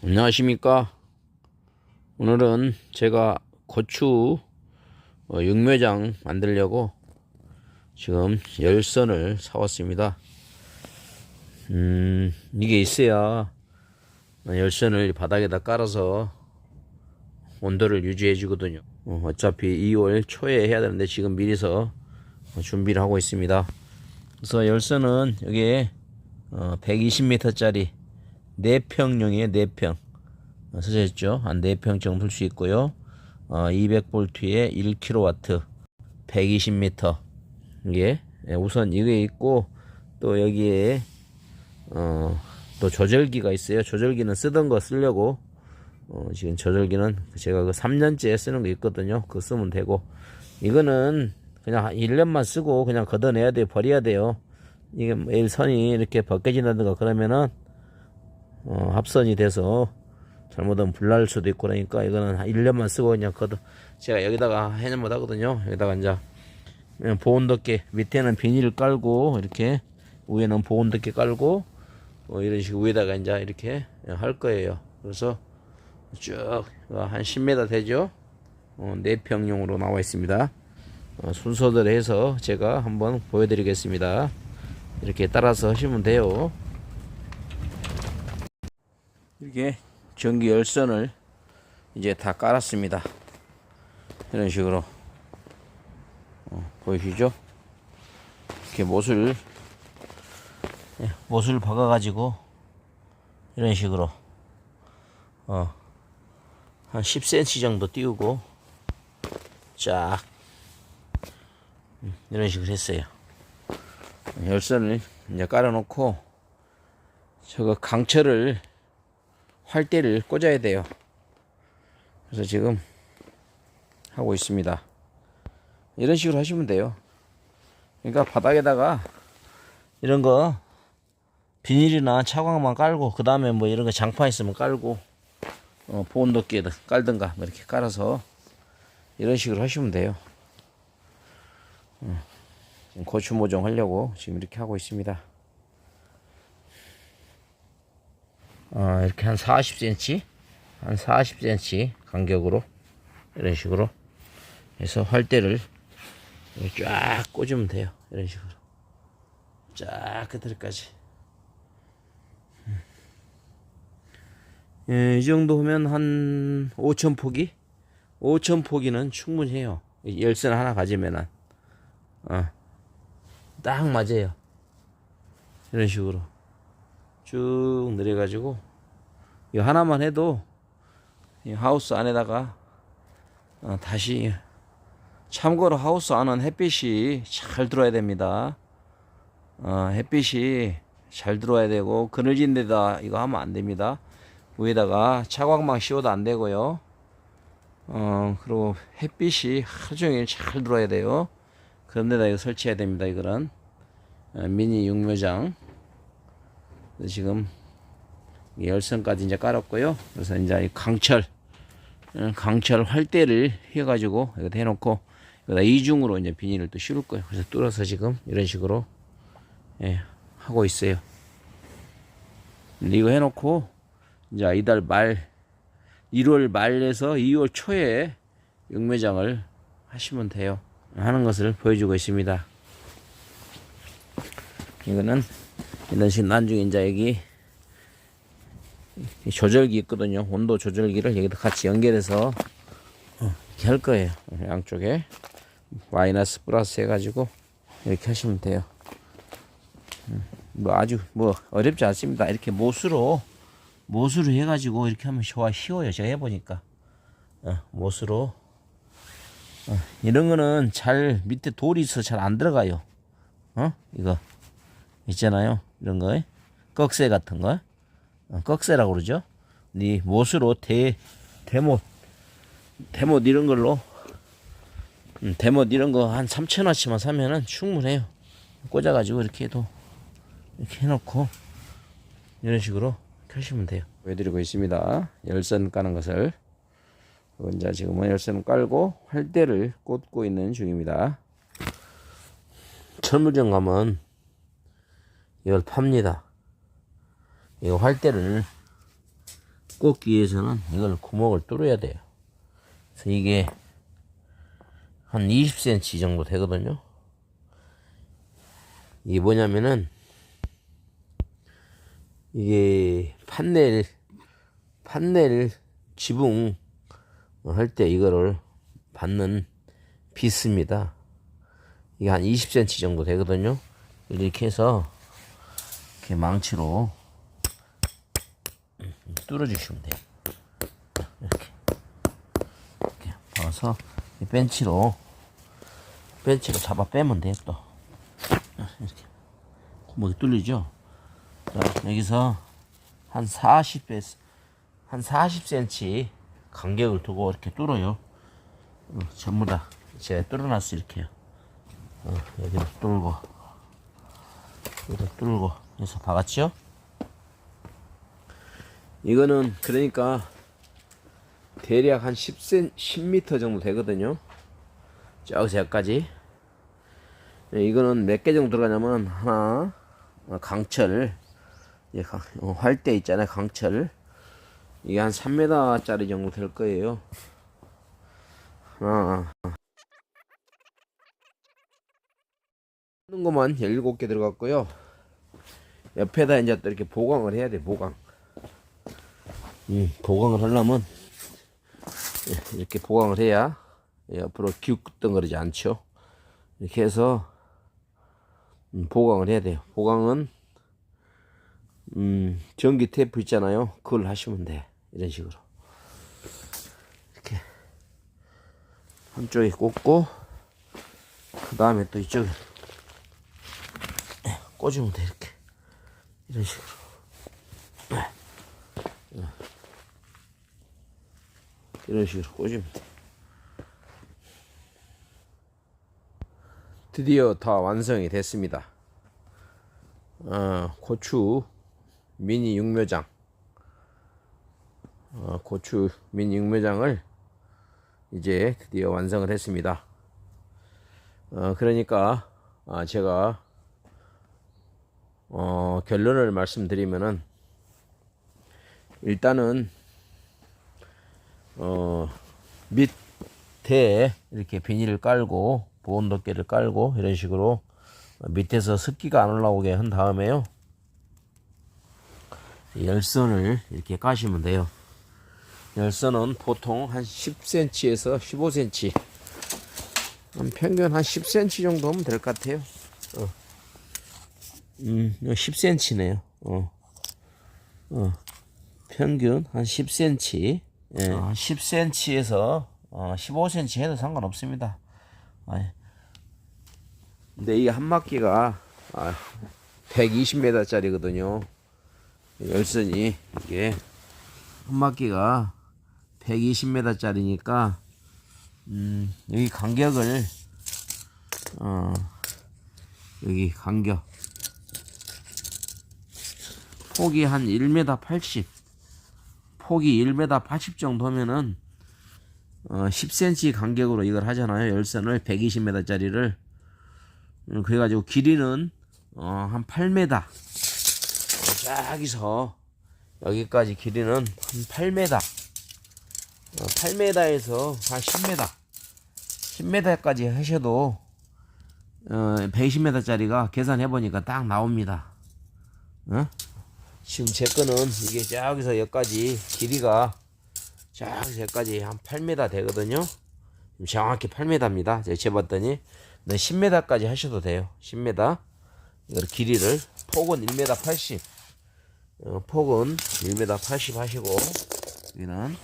안녕하십니까? 오늘은 제가 고추 어, 육매장 만들려고 지금 열선을 사왔습니다. 음 이게 있어야 열선을 바닥에다 깔아서 온도를 유지해 주거든요. 어, 어차피 2월 초에 해야 되는데 지금 미리서 준비를 하고 있습니다. 그래서 열선은 여기에 어, 120m짜리 4평용이에요 4평. 어, 있죠? 한 4평 정도 풀수 있고요. 어, 200볼트에 1kW 120m 이게 예, 우선 이게 있고 또 여기에 어, 또 조절기가 있어요. 조절기는 쓰던 거 쓰려고 어, 지금 조절기는 제가 그 3년째 쓰는 거 있거든요. 그거 쓰면 되고. 이거는 그냥 한 1년만 쓰고 그냥 걷어내야 돼요 버려야 돼요. 이게 매일 선이 이렇게 벗겨진다든가 그러면은 어, 합선이 돼서 잘못하면 불날 수도 있고 그러니까 이거는 한 1년만 쓰고 그냥 걷어 제가 여기다가 해년 못 하거든요. 여기다가 이제 그냥 보온 덮개 밑에는 비닐을 깔고 이렇게 위에는 보온 덮개 깔고 어, 이런 식으로 위에다가 이제 이렇게 할 거예요. 그래서 쭉 한 10m 되죠? 어, 4평용으로 나와 있습니다. 어, 순서대로 해서 제가 한번 보여드리겠습니다. 이렇게 따라서 하시면 돼요 이렇게 전기 열선을 이제 다 깔았습니다. 이런 식으로. 어, 보이시죠? 이렇게 못을 예, 못을 박아 가지고 이런 식으로 어, 한 10cm 정도 띄우고 쫙 음, 이런 식으로 했어요. 열선을 이제 깔아 놓고 저거 강철을 활대를 꽂아야 돼요. 그래서 지금 하고 있습니다. 이런 식으로 하시면 돼요. 그러니까 바닥에다가 이런 거 비닐이나 차광만 깔고 그 다음에 뭐 이런 거 장판 있으면 깔고 어, 보온도끼에 깔든가 뭐 이렇게 깔아서 이런 식으로 하시면 돼요. 어, 고추 모종 하려고 지금 이렇게 하고 있습니다 어, 이렇게 한 40cm 한 40cm 간격으로 이런 식으로 해서 활대를 쫙 꽂으면 돼요. 이런 식으로. 쫙 끝들까지. 예, 이 정도 하면 한 5천 포기? 5천 포기는 충분해요. 열선 하나 가지면은. 어, 딱 맞아요. 이런 식으로 쭉 내려가지고 이 하나만 해도 이 하우스 안에다가 어, 다시 참고로 하우스 안은 햇빛이 잘 들어야 됩니다. 어, 햇빛이 잘 들어와야 되고 그늘진 데다 이거 하면 안 됩니다. 위에다가 차광망 씌워도 안 되고요. 어, 그리고 햇빛이 하루 종일 잘 들어와야 돼요. 그런 데다 이거 설치해야 됩니다. 이거는 어, 미니 육묘장 지금 열선까지 이제 깔았고요. 그래서 이제 이 강철, 어, 강철 활대를 해가지고 여기다 해놓고 여기다 이중으로 이제 비닐을 또 씌울 거예요. 그래서 뚫어서 지금 이런 식으로 예, 하고 있어요. 이거 해놓고 이제 이달 말 1월 말에서 2월 초에 육매장을 하시면 돼요. 하는 것을 보여주고 있습니다. 이거는 이런 나중에 이제 여기 조절기 있거든요. 온도 조절기를 여기다 같이 연결해서 어, 이렇게 할 거예요. 양쪽에 마이너스 플러스 해가지고 이렇게 하시면 돼요. 음, 뭐 아주 뭐 어렵지 않습니다. 이렇게 못으로 못으로 해가지고 이렇게 하면 좋아 쉬워요. 제가 해보니까 어, 못으로 어, 이런 거는 잘 밑에 돌이 있어 잘 안 들어가요. 어 이거 있잖아요. 이런 거 꺽쇠 같은 거 어, 꺽쇠라고 그러죠. 네 못으로 대 대못 대못 이런 걸로 음, 대못 이런 거 한 3천원치만 사면은 충분해요. 꽂아가지고 이렇게 해도 이렇게 해놓고 이런 식으로 켜시면 돼요. 보여드리고 있습니다. 열선 까는 것을 이제 지금은 열선 깔고 활대를 꽂고 있는 중입니다. 철물점 가면 이걸 팝니다. 이 활대를 꽂기 위해서는 이걸 구멍을 뚫어야 돼요. 그래서 이게 한 20cm 정도 되거든요. 이게 뭐냐면은 이게 판넬 판넬 지붕 할 때 이거를 받는 비스입니다. 이게 한 20cm 정도 되거든요. 이렇게 해서 이렇게 망치로 뚫어주시면 돼요. 이렇게 이렇게 이 벤치로 벤치로 잡아 빼면 돼요. 또 이렇게 구멍이 뚫리죠. 자, 여기서 한 40배 한 40cm 간격을 두고 이렇게 뚫어요. 어, 전부 다 제가 뚫어놨어 이렇게요. 어, 여기도 뚫고 여기도 뚫고 해서 박았죠? 이거는 그러니까 대략 한 10cm, 10m 정도 되거든요. 저기서 여기까지. 네, 이거는 몇 개 정도 들어가냐면 하나 어, 강철 어, 활대 있잖아요 강철 이게 한 3m짜리 정도 될 거예요. 하나 하는 것만 17개 들어갔고요. 옆에다 이제 또 이렇게 보강을 해야 돼 보강. 음, 보강을 하려면 예, 이렇게 보강을 해야 옆으로 기웃덩거리지 않죠. 이렇게 해서 음, 보강을 해야 돼요. 보강은 음, 전기 테이프 있잖아요. 그걸 하시면 돼. 이런 식으로. 이렇게 한쪽에 꽂고 그 다음에 또 이쪽에 꽂으면 돼. 이렇게 이런 식으로. 이런 식으로 꽂으면 돼. 드디어 다 완성이 됐습니다. 어, 고추 미니 육묘장. 어, 고추 미니 육묘장을 이제 드디어 완성을 했습니다. 어, 그러니까 아, 제가 어, 결론을 말씀드리면은 일단은 어, 밑에 이렇게 비닐을 깔고 보온 덮개를 깔고 이런 식으로 밑에서 습기가 안 올라오게 한 다음에요. 열선을 이렇게 까시면 돼요. 열선은 보통 한 10cm에서 15cm, 한 평균 한 10cm 정도 하면 될 것 같아요. 어. 음, 10cm네요. 어. 어. 평균 한 10cm. 예. 어, 10cm에서 어, 15cm 해도 상관없습니다. 아이. 근데 이게 한 바퀴가 아, 120m짜리거든요. 열선이 이게 한 바퀴가 120m짜리니까 음, 여기 간격을 어, 여기 간격 폭이 한 1m 80 폭이 1m 80 정도면은 어, 10cm 간격으로 이걸 하잖아요. 열선을 120m짜리를. 음, 그래가지고 길이는 어, 한 8m 저기서 여기까지 길이는 한 8m 어, 8m에서 한 10m 10m까지 하셔도 어, 120m짜리가 계산해보니까 딱 나옵니다. 어? 지금 제 거는 이게 저기서 여기까지 길이가 저기서 여기까지 한 8m 되거든요. 정확히 8m입니다. 제가 재봤더니 네, 10m까지 하셔도 돼요. 10m 이걸 길이를 폭은 1m 80 어, 폭은 1m 80 하시고 여기는 음,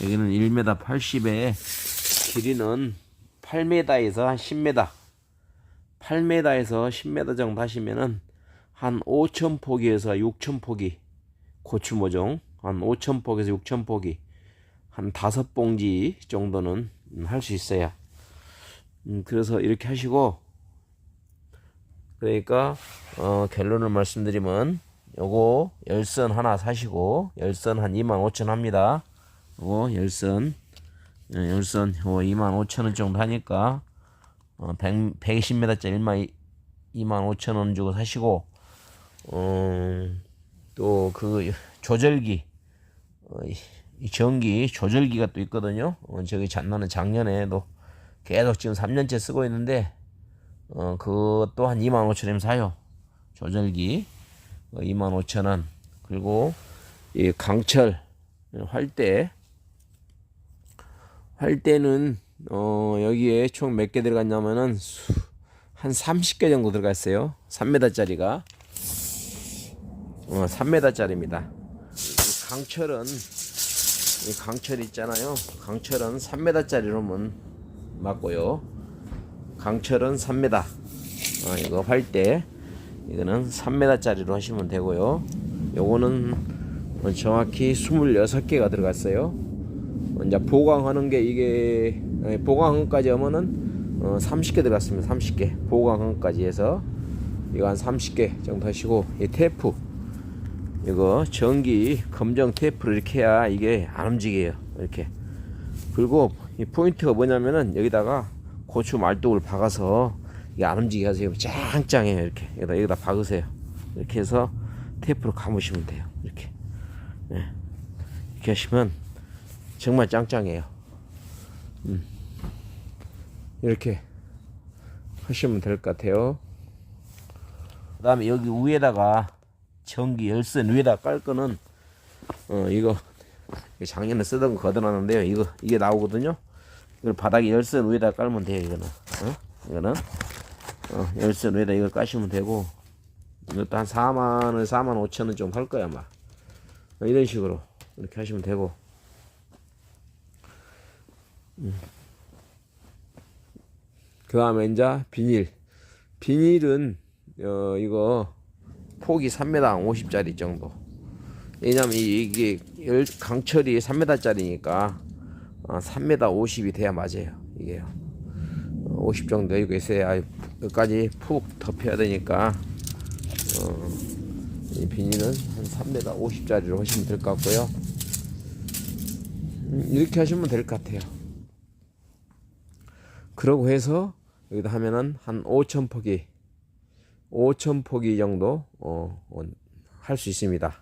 여기는 1m 80에 길이는 8m에서 한 10m 8m에서 10m 정도 하시면은 한 5천 포기에서 6천 포기 고추 모종 한 5천 포기에서 6천 포기 한 다섯 봉지 정도는 할 수 있어요. 음, 그래서 이렇게 하시고 그러니까 어, 결론을 말씀드리면 요거 열선 하나 사시고 열선 한 25,000 합니다. 요거 열선 예, 열선 요 25,000원 정도 하니까 어, 100, 120m짜리 1만 25,000원 주고 사시고 어, 또 그 조절기 어, 이- 이 전기 조절기가 또 있거든요. 어, 저기 자- 나는 작년에도 계속 지금 3년째 쓰고 있는데 어, 그것도 한 25,000원 사요. 조절기 어, 25,000원. 그리고 이 강철 활대 활대는 어, 여기에 총 몇 개 들어갔냐면은 수- 한 30개 정도 들어가 있어요. 3m짜리가 어, 3m짜리입니다. 강철은 이 강철 있잖아요. 강철은 3m짜리로만 맞고요. 강철은 3m. 어, 이거 활대 이거는 3m짜리로 하시면 되고요. 요거는 정확히 26개가 들어갔어요. 이제 보강하는 게 이게 보강까지 하면은 어, 30개 들어갔습니다. 30개 보강까지 해서 이거 한 30개 정도 하시고 이 테이프 이거 전기 검정 테이프를 이렇게 해야 이게 안 움직여요. 이렇게 그리고 이 포인트가 뭐냐면은 여기다가 고추 말뚝을 박아서 이게 안 움직이게 하세요. 짱짱해요. 이렇게 여기다 여기다 박으세요. 이렇게 해서 테이프로 감으시면 돼요. 이렇게 네. 이렇게 하시면 정말 짱짱해요. 음. 이렇게 하시면 될 것 같아요. 그 다음에 여기 위에다가 전기 열선 위에다 깔 거는 어 이거 작년에 쓰던 거 걷어놨는데요. 이거 이게 나오거든요. 이걸 바닥에 열선 위에다 깔면 돼요. 이거는 어? 이거는 어, 열선 위에다 이걸 까시면 되고 이것도 한 4만 원, 4만 5천 원 좀 할 거야 아마. 어, 이런 식으로 이렇게 하시면 되고 그 다음에 이제 비닐. 비닐은, 어, 이거, 폭이 3m 50짜리 정도. 왜냐면 이- 이게 열- 강철이 3m짜리니까, 어, 3m 50이 돼야 맞아요. 이게요. 어, 50 정도 여기 있어야 여기까지 푹 덮여야 되니까, 어, 이 비닐은 한 3m 50짜리로 하시면 될 것 같고요. 음, 이렇게 하시면 될 것 같아요. 그러고 해서 여기다 하면은 한 5천 포기 5천 포기 정도 어, 할 수 있습니다.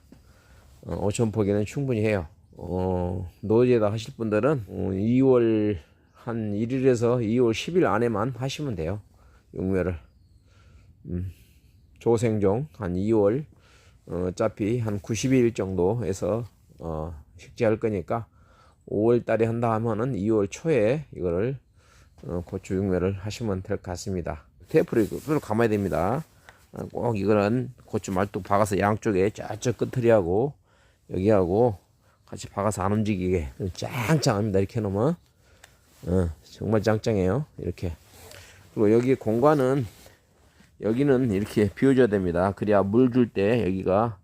어, 5천 포기는 충분히 해요. 어, 노지에다 하실 분들은 어, 2월 한 1일에서 2월 10일 안에만 하시면 돼요. 용매를 음, 조생종 한 2월 어, 어차피 한 90일 정도 해서 어, 식재할 거니까 5월 달에 한다 하면은 2월 초에 이거를 어, 고추 육매를 하시면 될 것 같습니다. 테이프를 끈을 감아야 됩니다. 어, 꼭 이거는 고추 말뚝 박아서 양쪽에 저쪽 끝트리하고 여기하고 같이 박아서 안 움직이게 짱짱합니다. 이렇게 해놓으면 어, 정말 짱짱해요. 이렇게 그리고 여기 공간은 여기는 이렇게 비워줘야 됩니다. 그래야 물 줄 때 여기가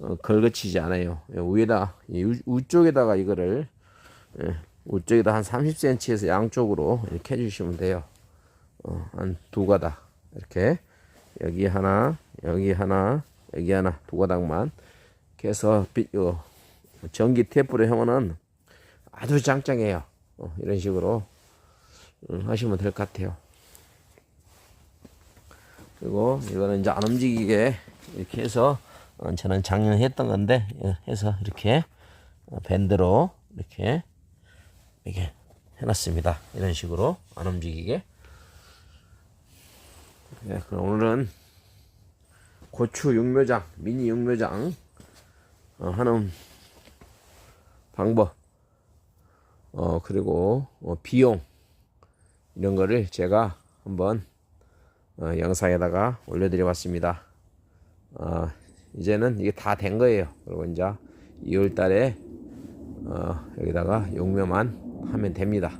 어, 걸거치지 않아요. 위에다 이 우- 우쪽에다가 이거를 예, 우쪽에다 한 30cm에서 양쪽으로 이렇게 해주시면 돼요. 어, 한 두 가닥 이렇게 여기 하나, 여기 하나, 여기 하나 두 가닥만 이렇게 해서 비, 요, 전기 테이프로 하면은 아주 짱짱해요. 어, 이런 식으로 음, 하시면 될 것 같아요. 그리고 이거는 이제 안 움직이게 이렇게 해서 어, 저는 작년에 했던 건데 예, 해서 이렇게 어, 밴드로 이렇게 이렇게 해놨습니다. 이런 식으로 안 움직이게. 네, 그럼 오늘은 고추 육묘장, 미니 육묘장 어, 하는 방법, 어, 그리고 어, 비용 이런 거를 제가 한번 어, 영상에다가 올려드려 봤습니다. 어, 이제는 이게 다 된 거예요. 그리고 이제 2월 달에 어, 여기다가 용매만 하면 됩니다.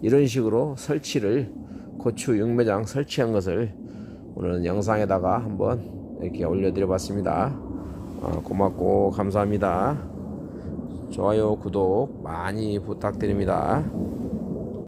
이런 식으로 설치를 고추 용매장 설치한 것을 오늘은 영상에다가 한번 이렇게 올려드려 봤습니다. 어, 고맙고 감사합니다. 좋아요, 구독 많이 부탁드립니다.